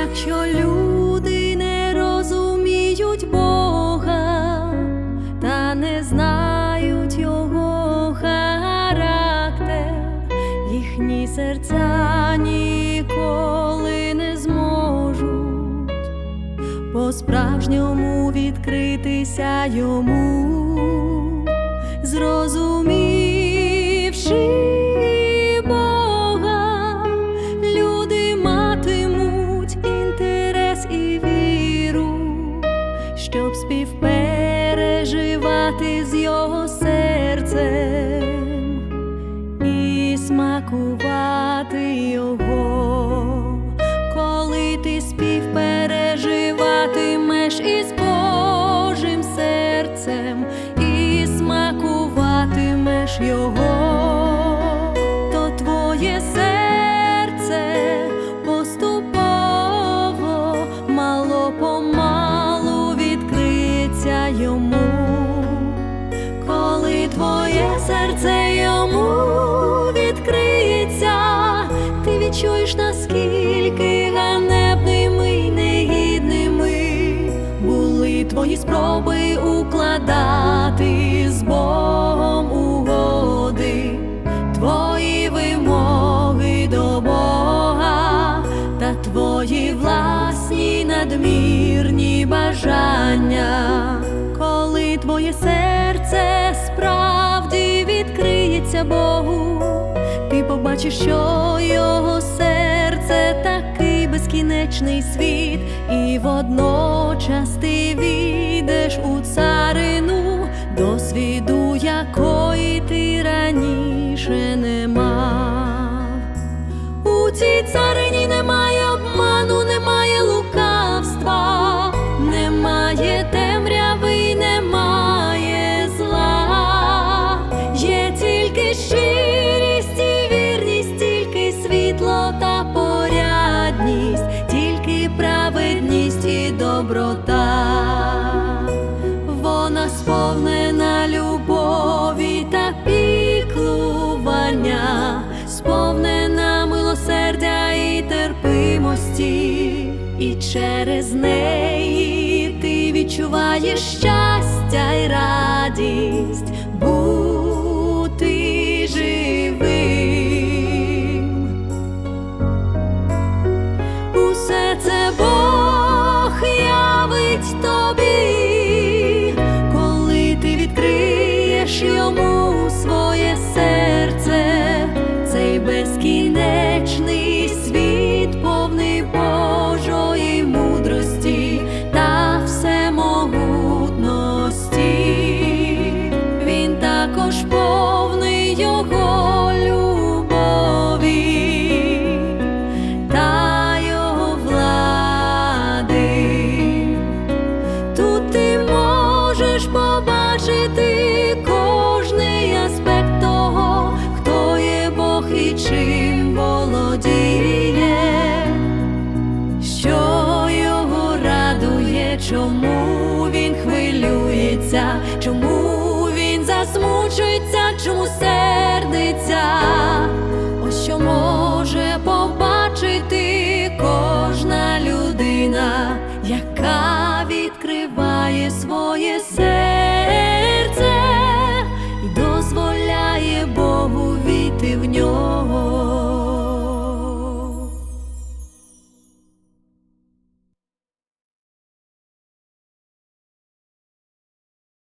якщо люди не розуміють Бога та не знають його характер, їхні серця ніколи не зможуть по-справжньому відкритися йому, ти співпереживатимеш із Божим серцем і смакуватимеш його, то твоє серце поступово мало помалу відкриється йому. Коли твоє серце йому відкриється, ти відчуєш, наскільки були спроби укладати з Богом угоди, твої вимоги до Бога та твої власні надмірні бажання, коли твоє серце справді відкриється Богу, ти побачиш, що його серце безкінечний світ, і водночас ти війдеш у царину, досвіду якої ти раніше не мав. У цій царині немає і через неї ти відчуваєш щастя й радість і чим володіє, що його радує, чому він хвилюється, чому він засмучується, чому сердиться.